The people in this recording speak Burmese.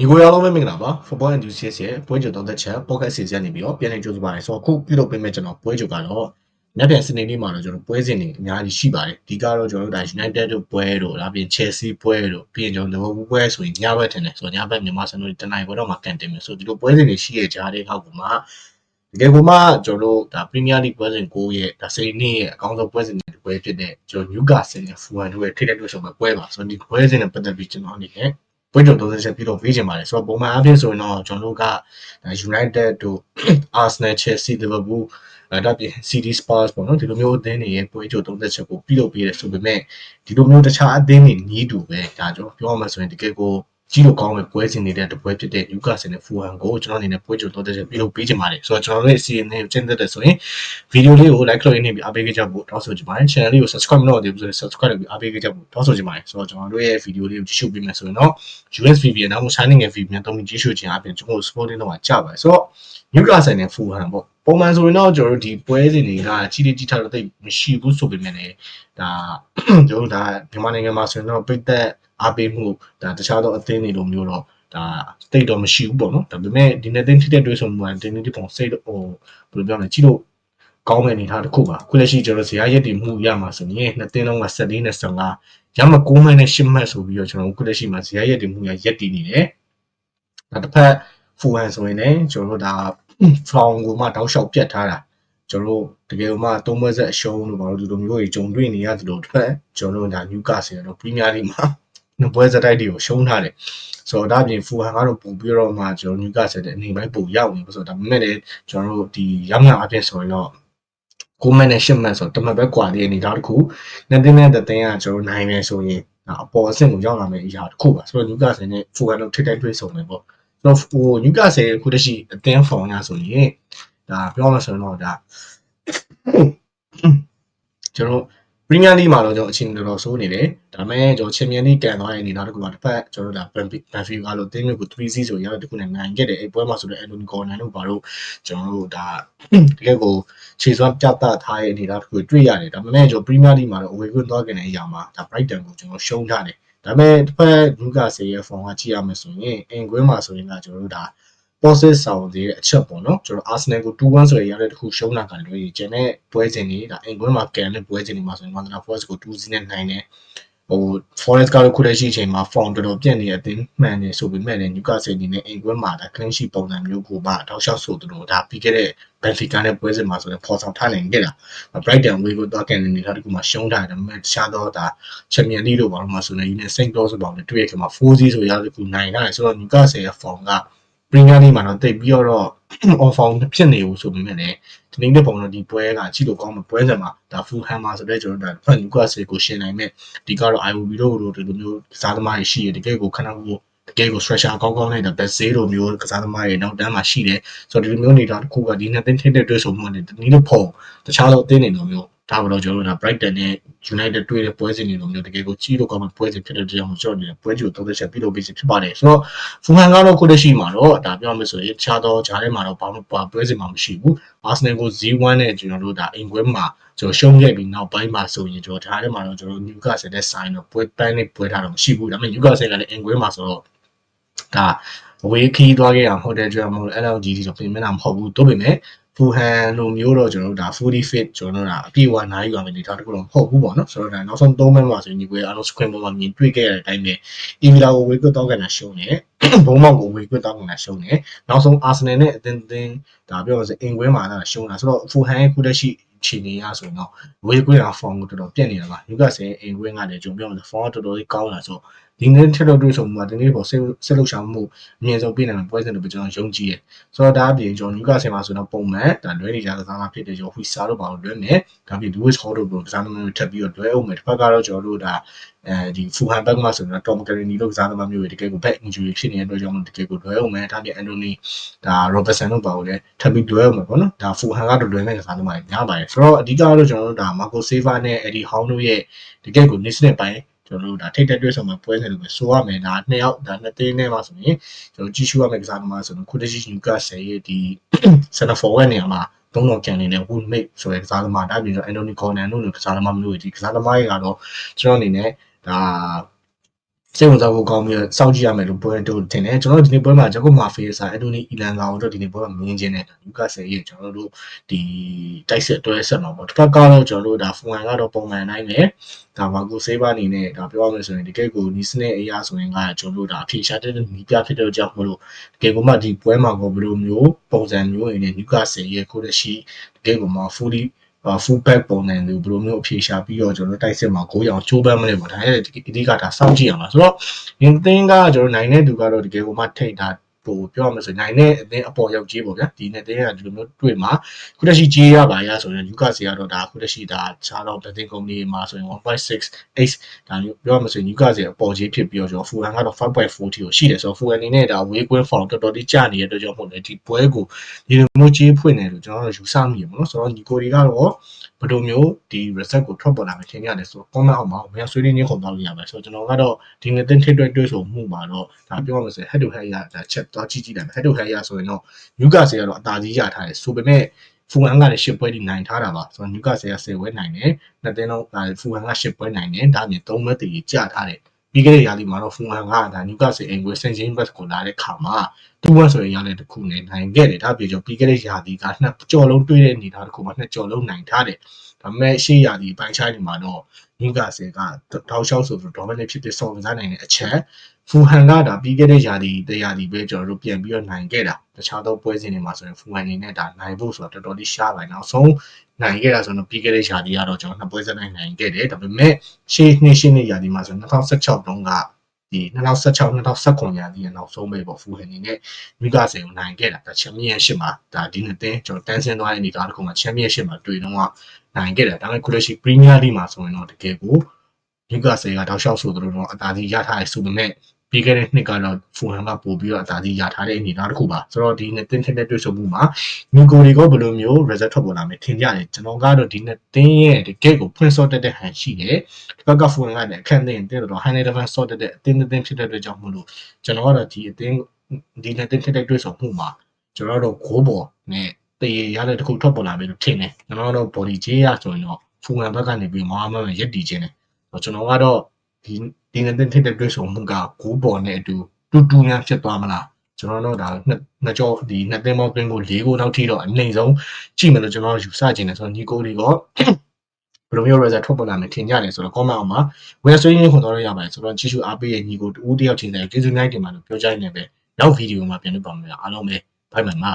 ညီကိုရောင်းလုံးပဲမင်္ဂလာပါ Football Enthusiast ရဲ့ပွဲကြိုသုံးသက်ချက် podcast series ကနေပြီးတော့ပြန်လည်ကြိုဆိုပါတယ်ဆိုတော့အခုပြုလုပ်ပေးမယ့်ကျွန်တော်ပွဲကြိုကတော့ညပြန်စနေနေ့မှာတော့ကျွန်တော်ပွဲစဉ်တွေအများကြီးရှိပါတယ်ဒီကတော့ကျွန်တော်တို့ဒါ United တို့ပွဲတို့ဒါပြင် Chelsea ပွဲတို့ပြီးရင်ကျွန်တော် Liverpool ပွဲဆိုရင်ညဘက်ထင်တယ်ဆိုတော့ညဘက်မြန်မာစံတို့တနင်္လာပွဲတော့မှကန်တင်မယ်ဆိုတော့ဒီလိုပွဲစဉ်တွေရှိရဲ့ကြားတဲ့ဟောက်ကမှတကယ်ကိုမှကျွန်တော်တို့ဒါ Premier League ပွဲစဉ်9ရဲ့ဒါစိနေ့ရဲ့အကောင်းဆုံးပွဲစဉ်တွေပွဲဖြစ်တဲ့ကျွန်တော် Newcastle နဲ့ Fulham တို့ရဲ့ထိတဲ့တွေ့ဆုံပွဲပွဲပါဆိုတော့ဒီပွဲစဉ်နဲ့ပတ်သက်ပြီးကျွန်တော်အနေနဲ့ ပွဲကြုံသုံးချက်ပြီးတော့ပေးချင်ပါတယ်ဆိုတော့ပုံမှန်အားဖြင့်ဆိုရင်တော့ကျွန်တော်တို့က United တို့ Arsenal Chelsea Liverpool အဲဒါပြင် City Spurs ပေါ့နော်ဒီလိုမျိုးအသင်းတွေရဲ့ပွဲကြိုသုံးသက်ချက်ကိုပြုလုပ်ပေးရဆိုပေမဲ့ဒီလိုမျိုးတခြားအသင်းတွေနီးတူပဲဒါကြောင့်ပြောရမှာဆိုရင်တကယ်ကို ကြီးလို့ကောင်းတဲ့ပွဲစဉ်နေတဲ့တပွဲဖြစ်တဲ့ Newcastle နဲ့ Fulham ကိုကျွန်တော်အနေနဲ့ပွဲကြိုသုံးသက်ချက်ပြုလုပ်ပေးချင်ပါတယ်ဆိုတော့ကျွန်တော်တို့ရဲ့အစီအစဉ်ကိုကျင့်သက်တဲ့ဆိုရင်ဗီဒီယိုလေးကို like လုပ်ရင်းနဲ့ပြီးအားပေးကြဖို့တောင်းဆိုချင်ပါတယ် channel လေးကို subscribe မလုပ်သေးဘူးဆိုရင် subscribe လုပ်ပြီးအားပေးကြဖို့တောင်းဆိုချင်ပါတယ်ဆိုတော့ကျွန်တော်တို့ရဲ့ဗီဒီယိုလေးကိုကြည့်ရှုပေးမယ်ဆိုရင်တော့ US VPN နောက်မှ signing ရဲ့ VPN တုံးပြီးကြည့်ရှုခြင်းအပြင်ကျွန်တော်တို့ supporting တော့မှာကြပါတယ်ဆိုတော့ Newcastle နဲ့ Fulham ပေါ့ ပုံမှန်ဆိုရင်တော့ကျွန်တော်တို့ဒီပွဲစဉ်တွေကကြီးလေးကြီးထားတော့တိတ်မရှိဘူးဆိုပေမဲ့လည်းဒါကျွန်တော်တို့ဒါမြန်မာနိုင်ငံမှာဆိုရင်တော့ပိတ်သက်အားပေးမှုဒါတခြားသောအသင်းတွေလိုမျိုးတော့ဒါတိတ်တော့မရှိဘူးပေါ့နော်ဒါပေမဲ့ဒီနေ့တင်းထိတဲ့တွေးဆိုမှတင်းတင်းဒီပုံစိတ်ဟိုဘယ်လိုပြောမလဲကြီးလို့ကောင်းတဲ့အနေထားတစ်ခုပါခုလက်ရှိကျွန်တော်ဇရာရက်တည်မှုရမှာဆိုရင်နှစ်တင်းလုံးက14နဲ့15ရမ9မှတ်နဲ့10မှတ်ဆိုပြီးတော့ကျွန်တော်ခုလက်ရှိမှာဇရာရက်တည်မှုရရက်တည်နေတယ်ဒါတစ်ဖက်ဖူဟန်ဆိုရင်လည်းကျွန်တော်တို့ဒါ from ကိုမှတောက်လျှောက်ပြတ်ထားတာကျွန်တော်တို့တကယ်လို့မှသုံးပွဲဆက်အရှုံးလို့ဘာလို့ဒီလိုမျိုးကြီးဂျုံတွေ့နေရတယ်လို့တစ်ဖက်ကျွန်တော်တို့ဒါနျူကာဆယ်တော့ပရီးမီးယားလိမှာနှစ်ပွဲစတိုက်တွေကိုရှုံးထားတယ်ဆိုတော့ဒါပြင်ဖူဟန်ကတော့ပုံပြီးတော့မှကျွန်တော်နျူကာဆယ်တဲ့အနေပိုင်းပုံရောက်နေလို့ဆိုတော့ဒါပေမဲ့လည်းကျွန်တော်တို့ဒီရောက်ရအပြင်ဆိုရင်တော့ကိုမန်နဲ့ရှစ်မန်ဆိုတမတ်ပဲကွာတဲ့အနေသားတစ်ခုနှစ်သိန်းနဲ့တသိန်းကကျွန်တော်နိုင်မယ်ဆိုရင်အပေါ်အဆင့်ကိုရောက်လာမယ့်အရာတစ်ခုပါဆိုတော့နျူကာဆယ်နဲ့ဖူဟန်တို့ထိတိုက်တွေ့ဆုံမယ်ပေါ့ ကျွန်တော်ဟိုနျူကာဆယ်ခုတရှိအသင်းဖောင်ရဆိုရင်ဒါပြောမှဆိုရင်တော့ဒါကျွန်တော်ပရီးမီးယားလိမှာတော့ကျွန်တော်အချိန်တော်တော်ဆိုးနေတယ်ဒါပေမဲ့ကျွန်တော်ချန်ပီယံလိကန်သွားတဲ့အနေနဲ့တခုကတစ်ဖက်ကျွန်တော်တို့ဒါဘန်ဖီဘန်ဖီကာလို့အသင်းမျိုးကို3-0ဆိုရတဲ့တခုနဲ့နိုင်ခဲ့တယ်အဲ့ပွဲမှာဆိုတော့အန်တိုနီဂေါ်နန်တို့ဘာလို့ကျွန်တော်တို့ဒါတကယ်ကိုခြေစွမ်းပြတ်သားထားတဲ့အနေနဲ့တခုတွေ့ရတယ်ဒါပေမဲ့ကျွန်တော်ပရီးမီးယားလိမှာတော့ away ကွင်းသွားခဲ့တဲ့အရာမှာဒါ Brighton ကိုကျွန်တော်ရှုံးထားတယ် ဒါပေမဲ့တစ်ဖက်လူကာဆေရဲ့ form ကကြည့်ရမယ်ဆိုရင်အင်ကွင်းမှာဆိုရင်ကကျွန်တော်တို့ဒါ positive ဆောင်သေးတဲ့အချက်ပေါ့နော်ကျွန်တော် Arsenal ကို2-1ဆိုရရတဲ့တခုရှုံးတာကလည်းကျန်တဲ့ပွဲစဉ်တွေဒါအင်ကွင်းမှာကန်တဲ့ပွဲစဉ်တွေမှာဆိုရင် Manchester Forest ကို2-0နဲ့နိုင်တယ် ဟို Forest ကတော့ခုတည်းရှိအချိန်မှာ form တော်တော်ပြတ်နေတဲ့အတင်းမှန်နေဆိုပေမဲ့လည်း Newcastle အနေနဲ့အင်ကွင်းမှာဒါ clean sheet ပုံစံမျိုးကိုမှတောက်လျှောက်ဆိုသူတို့ဒါပြီးခဲ့တဲ့ Benfica နဲ့ပွဲစဉ်မှာဆိုရင်ပေါ်ဆောင်ထားနိုင်ခဲ့တာ Brighton away ကိုတော့ကန်နေတဲ့တခုမှရှုံးထားတယ်ဒါပေမဲ့တခြားတော့ဒါ Champions League လို့ဘာလို့မှဆိုနေရင်းနဲ့ Saint Claus ဘောင်နဲ့တွေ့ရခင်မှာ4-0ဆိုရတဲ့ခုနိုင်တာဆိုတော့ Newcastle ရဲ့ form က Premier League မှာတော့တိတ်ပြီးတော့ on form ဖြစ်နေဘူးဆိုပေမဲ့လည်းဒီနေ့ပုံတော့ဒီပွဲကကြည့်လို့ကောင်းမှာပွဲစဉ်မှာဒါ Fulham မှာဆိုတော့ကျွန်တော်တို့ဒါ Newcastle ကိုရှင်းနိုင်မဲ့ဒီကတော့ IOB တို့တို့ဒီလိုမျိုးကစားသမားတွေရှိရတကယ်ကိုခဏကိုတကယ်ကို stretcher ကောင်းကောင်းနဲ့ best zero မျိုးကစားသမားတွေနောက်တန်းမှာရှိတယ်ဆိုတော့ဒီလိုမျိုးနေတာတစ်ခုကဒီနှစ်သိန်းထိတဲ့တွေ့ဆုံမှုနဲ့ဒီနေ့ဖုံတခြားသောအသင်းတွေလိုမျိုး ဒါကတော့ကျွန်တော်တို့ဒါ Brighton နဲ့ United တွေ့တဲ့ပွဲစဉ်တွေလိုမျိုးတကယ်ကိုကြီးလို့ကောင်းတဲ့ပွဲစဉ်ဖြစ်တဲ့ကြောင့်ကျွန်တော်တို့ပွဲကြိုသုံးသက်ချက်ပြုလုပ်ပေးခြင်းဖြစ်ပါတယ်ဆိုတော့ Fulham ကတော့ခုတည်းရှိမှာတော့ဒါပြောမယ်ဆိုရင်တခြားသောဂျားထဲမှာတော့ဘာမှပွဲစဉ်မှာမရှိဘူး Arsenal ကို0-1နဲ့ကျွန်တော်တို့ဒါအင်ကွဲမှာကျွန်တော်ရှုံးခဲ့ပြီးနောက်ပိုင်းမှာဆိုရင်ကျွန်တော်ဒါထဲမှာတော့ကျွန်တော် Newcastle နဲ့ sign တော့ပွဲပန်းနဲ့ပွဲထားတော့မရှိဘူးဒါပေမဲ့ Newcastle ကလည်းအင်ကွဲမှာဆိုတော့ဒါအဝေးခီးသွားခဲ့အောင်ဟိုတယ်ကျွမ်းမို့ LLGD တော့ပြင်မနာမဟုတ်ဘူးတို့ပေမဲ့ ဖူဟန်လိုမျိုးတော့ကျွန်တော်တို့ဒါ fully fit ကျွန်တော်တို့ဒါအပြည့်အဝနိုင်ယူရမယ်နေထားတခုတော့မဟုတ်ဘူးပေါ့နော်ဆိုတော့ဒါနောက်ဆုံး3မဲမှာဆိုရင်ဒီကွေအားလုံး screen ပေါ်မှာမြင်တွေ့ခဲ့ရတဲ့အတိုင်းပဲ Evila ကိုဝေကွတ်တော့ကန်တာရှုံးတယ်ဘုံမောက်ကိုဝေကွတ်တော့ကန်တာရှုံးတယ်နောက်ဆုံး Arsenal နဲ့အသင်းသင်းဒါပြောရစအင်ကွဲမှာလာရှုံးတာဆိုတော့ဖူဟန်ရဲ့ခုတက်ရှိခြေနေရဆိုရင်တော့ဝေကွတ်တာ form ကိုတော်တော်ပြတ်နေတာပါယူကဆယ်အင်ကွဲကလည်းကျွန်တော်ပြောမှာ form တော်တော်လေးကောင်းလာဆို ဒီနေ့ထက်တော့တွေ့ဆုံမှုကဒီနေ့ပေါ်ဆက်ဆက်လုပ်ဆောင်မှုအမြင့်ဆုံးပြနိုင်ပွဲစဉ်တွေကျွန်တော်ယုံကြည်ရယ်ဆိုတော့ဒါအပြင်ကျွန်တော်နျူကာဆယ်မှာဆိုတော့ပုံမှန်ဒါလွဲနေကြကစားမှာဖြစ်တယ်ကျွန်တော်ဟွီဆာတို့ပါလို့လွဲမယ်ဒါပြင် Lewis Hall တို့ကစားသမားတွေထပ်ပြီးတော့လွဲအောင်မယ်တစ်ဖက်ကတော့ကျွန်တော်တို့ဒါအဲဒီဖူဟန်ဘက်မှာဆိုတော့ Tom Carini လို့ကစားသမားမျိုးတွေတကယ်ကို back injury ဖြစ်နေတဲ့အတွက်ကြောင့်တကယ်ကိုလွဲအောင်မယ်ဒါပြင် Anthony ဒါ Robertson တို့ပါလို့လည်းထပ်ပြီးလွဲအောင်မယ်ပေါ့နော်ဒါဖူဟန်ကတော့လွဲမဲ့ကစားသမားတွေများပါတယ်ဆိုတော့အဓိကတော့ကျွန်တော်တို့ဒါ Marco Silva နဲ့ Eddie Howe တို့ရဲ့တကယ်ကို national ပိုင်း ကျွန်တော်တို့ဒါထိတ်တက်တွေ့ဆောင်မှာပွဲစဉ်လို့ပဲဆိုရမယ်ဒါနှစ်ယောက်ဒါနှစ်သိန်းနဲ့မှာဆိုရင်ကျွန်တော်ကြီးရှုရမယ့်ကစားသမားဆိုတော့ခုတည်းရှိနျူကာဆယ်ရဲ့ဒီ center forward နေရာမှာသုံးတော်ကန်နေတဲ့ Woodmate ဆိုတဲ့ကစားသမားဒါပြီးတော့ Anthony Gordon တို့လိုကစားသမားမျိုးတွေဒီကစားသမားတွေကတော့ကျွန်တော်အနေနဲ့ဒါ စိတ်ဝင်စားဖို့ကောင်းပြီးတော့စောင့်ကြည့်ရမယ်လို့ပွဲတို့ထင်တယ်ကျွန်တော်တို့ဒီနေ့ပွဲမှာဂျကိုမာဖေးဆိုင်အန်တိုနီအီလန်ကောင်တို့ဒီနေ့ပွဲမှာမြင်ချင်းတယ်လူကဆယ်ရဲ့ကျွန်တော်တို့ဒီတိုက်စစ်တွဲဆက်မှာပေါ့တစ်ခါကတော့ကျွန်တော်တို့ဒါဖူဟန်ကတော့ပုံမှန်တိုင်းပဲဒါမာကိုဆေးပါအနေနဲ့ဒါပြောရမယ်ဆိုရင်တကယ်ကိုနီးစနစ်အရာဆိုရင်ကကျွန်တော်တို့ဒါအဖြေရှာတဲ့နီးပြဖြစ်တဲ့ကြောင့်မလို့တကယ်ကိုမှဒီပွဲမှာကိုဘယ်လိုမျိုးပုံစံမျိုးအနေနဲ့လူကဆယ်ရဲ့ကိုရရှိတကယ်ကိုမှ fully full back ပုံစံမျိုးဘယ်လိုမျိုးအဖြေရှာပြီးတော့ကျွန်တော်တို့တိုက်စစ်မှာကိုရောင်ချိုးပမ်းမလဲပေါ့ဒါရဲ့အဓိကဒါစောင့်ကြည့်ရမှာဆိုတော့ရင်းသင်းကကျွန်တော်နိုင်တဲ့သူကတော့တကယ်ကိုမှထိတ်တာ ဟိုပြောရမယ်ဆိုနိုင်တဲ့အသင်းအပေါ်ရောက်ကြီးပေါ့ဗျာဒီနဲ့တင်းကဒီလိုမျိုးတွေ့မှာခုတရှိကြီးရပါရဆိုရင်ယူကာစီကတော့ဒါခုတရှိဒါခြားတော့တင်းကုမ္ပဏီမှာဆိုရင်1.6 8ဒါမျိုးပြောရမယ်ဆိုရင်ယူကာစီအပေါ်ကြီးဖြစ်ပြီးတော့ကျွန်တော်ဖူဟန်ကတော့5.4တီကိုရှိတယ်ဆိုတော့ဖူဟန်အနေနဲ့ဒါဝေးကွင်းဖောင်တော်တော်လေးကျနေတဲ့အတွက်ကြောင့်မို့လဲဒီပွဲကိုဒီလိုမျိုးကြီးဖွင့်နေလို့ကျွန်တော်တို့ယူဆမိရပေါ့နော်ဆိုတော့ညီကိုတွေကတော့ဘယ်လိုမျိုးဒီ reset ကိုထွက်ပေါ်လာမယ်ထင်ရတယ်ဆိုတော့ comment အောက်မှာမင်းဆွေးနွေးနေခုံတော့လို့ရမယ်ဆိုတော့ကျွန်တော်ကတော့ဒီနေ့တင်ထိတွေ့တွေ့ဆိုမှုမှာတော့ဒါပြောရမယ်ဆိုရင် head to head ရဒါချက်သွားကြည့်ကြည့်လိုက်မယ် head to head ရဆိုရင်တော့ new card ဆေးကတော့အသာကြီးရထားတယ်ဆိုပေမဲ့ဖူဟန်ကလည်းရှစ်ပွဲဒီနိုင်ထားတာပါဆိုတော့ new card ဆေးက10ပွဲနိုင်တယ်နှစ်သိန်းလုံးဒါဖူဟန်ကရှစ်ပွဲနိုင်တယ်ဒါအပြင်3ပွဲတည်ကြထားတယ်ပြီးခဲ့တဲ့ရာသီမှာတော့ဖူဟန်ကဒါ new card ဆေးအိမ်ကွေးစင်ချင်းဘတ်ကိုလာတဲ့ခါမှာတူဝက်ဆိုရင်ရတဲ့တစ်ခုနဲ့နိုင်ခဲ့တယ်ဒါပြေကျော်ပြီးခဲ့တဲ့ရာသီကနှစ်ကြော်လုံးတွေ့တဲ့အနေထားတစ်ခုမှာနှစ်ကြော်လုံးနိုင်ထားတယ်ဒါပေမဲ့ရှေ့ရာသီပိုင်းခြားနေမှာတော့ new card ဆေးကတောက်လျှောက်ဆိုပြီး dominant ဖြစ်ဖြစ်စော်ကစားနိုင်တဲ့အချက် ဖူဟန်ကဒါပြီးခဲ့တဲ့ယာဒီတရာဒီပဲကျွန်တော်တို့ပြန်ပြီးတော့နိုင်ခဲ့တာတခြားသောပွဲစဉ်တွေမှာဆိုရင်ဖူဟန်အနေနဲ့ဒါနိုင်ဖို့ဆိုတာတော်တော်လေးရှားပါတယ်နောက်ဆုံးနိုင်ခဲ့တာဆိုတော့ပြီးခဲ့တဲ့ယာဒီကတော့ကျွန်တော်နှစ်ပွဲစနိုင်နိုင်ခဲ့တယ်ဒါပေမဲ့ရှေ့နှစ်ရှင်းတဲ့ယာဒီမှာဆို2016တုန်းကဒီ2016 2019ရာသီရဲ့နောက်ဆုံးပဲပေါ့ဖူဟန်အနေနဲ့မိကစင်ကိုနိုင်ခဲ့တာဒါချန်ပီယံရှစ်မှာဒါဒီနှစ်တင်းကျွန်တော်တန်းဆင်းသွားတဲ့အနေအထားတစ်ခုမှာချန်ပီယံရှစ်မှာတွေ့တော့ကနိုင်ခဲ့တယ်ဒါပေမဲ့ခုလက်ရှိပရီးမီးယားလိမှာဆိုရင်တော့တကယ်ကိုမိကစင်ကတောက်လျှောက်ဆိုတော့အသာကြီးရထားတယ်ဆိုပေမဲ့ ပြီးခဲ့တဲ့နှစ်ကတော့ဖူဟန်ကပို့ပြီးတော့အသာကြီးရထားတဲ့အနေအထားတစ်ခုပါဆိုတော့ဒီနှစ်တင်းထက်တဲ့တွေ့ဆုံမှုမှာမြူကိုတွေကဘယ်လိုမျိုး result ထွက်ပေါ်လာမယ်ထင်ကြတယ်ကျွန်တော်ကတော့ဒီနှစ်တင်းရဲ့တကယ့်ကိုဖွင့်စော့တက်တဲ့ဟန်ရှိတယ်ဒီဘက်ကဖူဟန်ကလည်းအခက်သိရင်တင်းတော့ high level စော့တက်တဲ့အတင်းတင်းဖြစ်တဲ့အတွက်ကြောင့်မို့လို့ကျွန်တော်ကတော့ဒီအတင်းဒီနှစ်တင်းထက်တဲ့တွေ့ဆုံမှုမှာကျွန်တော်တို့ဂိုးပေါ်နဲ့တရေရတဲ့တစ်ခုထွက်ပေါ်လာမယ်လို့ထင်တယ်ကျွန်တော်တို့ body ကြေးရဆိုရင်တော့ဖူဟန်ဘက်ကနေပြီးမဟာမန်ရက်တီခြင်းတယ်ကျွန်တော်ကတော့ ဒီဒီနေ့တင်တဲ့တွေ့ဆုံမှုကဂိုးပေါ်နဲ့အတူတူတူများဖြစ်သွားမလားကျွန်တော်တို့ဒါနှစ်နှစ်ကြောဒီနှစ်သိန်းပေါင်းတွင်းကို၄ကိုနောက်ထိတော့အနှိမ်ဆုံးကြည့်မယ်လို့ကျွန်တော်ယူဆချင်တယ်ဆိုတော့ညီကိုတွေကဘယ်လိုမျိုး result ထွက်ပေါ်လာမယ်ထင်ကြတယ်ဆိုတော့ comment အောက်မှာဝယ်ဆွေးရင်းခွန်တော့ရပါတယ်ဆိုတော့ကြည့်ရှုအားပေးရဲ့ညီကိုတူဦးတယောက်ချင်းတိုင်းကျေးဇူးများတင်ပါတယ်လို့ပြောကြရနေပဲနောက်ဗီဒီယိုမှာပြန်တွေ့ပါမယ်အားလုံးပဲဘိုင်ဘိုင်ပါ